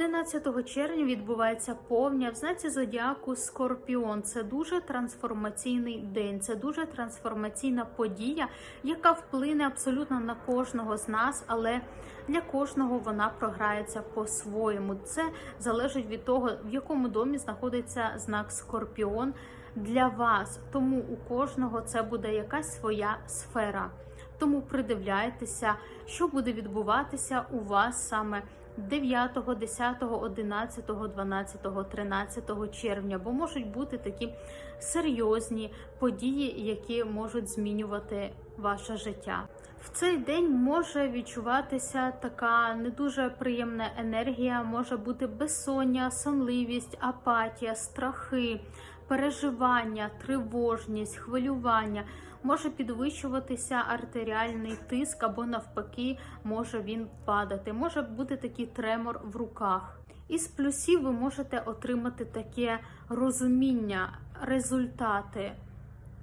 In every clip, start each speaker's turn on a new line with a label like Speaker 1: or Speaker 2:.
Speaker 1: 11 червня відбувається повня в знаці зодіаку Скорпіон. Це дуже трансформаційний день, це дуже трансформаційна подія, яка вплине абсолютно на кожного з нас, але для кожного вона програється по-своєму. Це залежить від того, в якому домі знаходиться знак Скорпіон для вас. Тому у кожного це буде якась своя сфера. Тому придивляйтеся, що буде відбуватися у вас саме 9, 10, 11, 12, 13 червня, бо можуть бути такі серйозні події, які можуть змінювати ваше життя. В цей день може відчуватися така не дуже приємна енергія, може бути безсоння, сонливість, апатія, страхи, переживання, тривожність, хвилювання. Може підвищуватися артеріальний тиск або навпаки, може він падати. Може бути такий тремор в руках. Із плюсів ви можете отримати таке розуміння, результати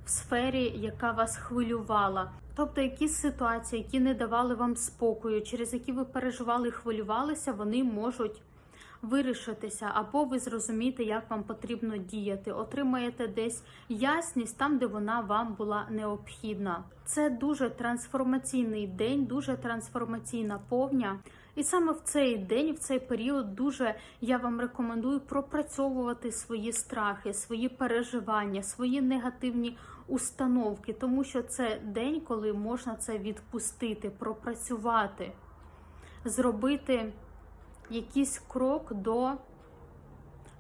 Speaker 1: в сфері, яка вас хвилювала. Тобто якісь ситуації, які не давали вам спокою, через які ви переживали і хвилювалися, вони можуть вирішитися, або ви зрозумієте, як вам потрібно діяти. Отримаєте десь ясність там, де вона вам була необхідна. Це дуже трансформаційний день, дуже трансформаційна повня. І саме в цей день, в цей період, дуже я вам рекомендую пропрацьовувати свої страхи, свої переживання, свої негативні установки, тому що це день, коли можна це відпустити, пропрацювати, зробити якийсь крок до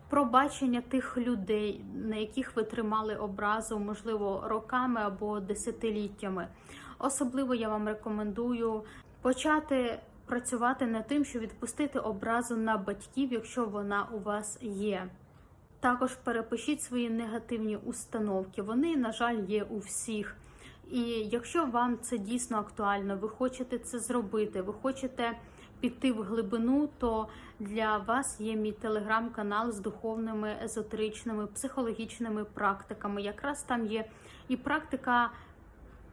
Speaker 1: пробачення тих людей, на яких ви тримали образу, можливо, роками або десятиліттями. Особливо я вам рекомендую почати працювати над тим, щоб відпустити образу на батьків, якщо вона у вас є. Також перепишіть свої негативні установки. Вони, на жаль, є у всіх. І якщо вам це дійсно актуально, ви хочете це зробити, ви хочете піти в глибину, то для вас є мій телеграм-канал з духовними, езотеричними, психологічними практиками. Якраз там є і практика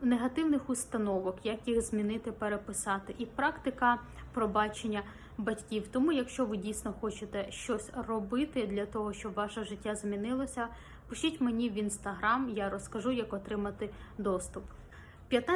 Speaker 1: негативних установок, як їх змінити, переписати, і практика пробачення батьків. Тому, якщо ви дійсно хочете щось робити для того, щоб ваше життя змінилося, пишіть мені в інстаграм, я розкажу, як отримати доступ. 15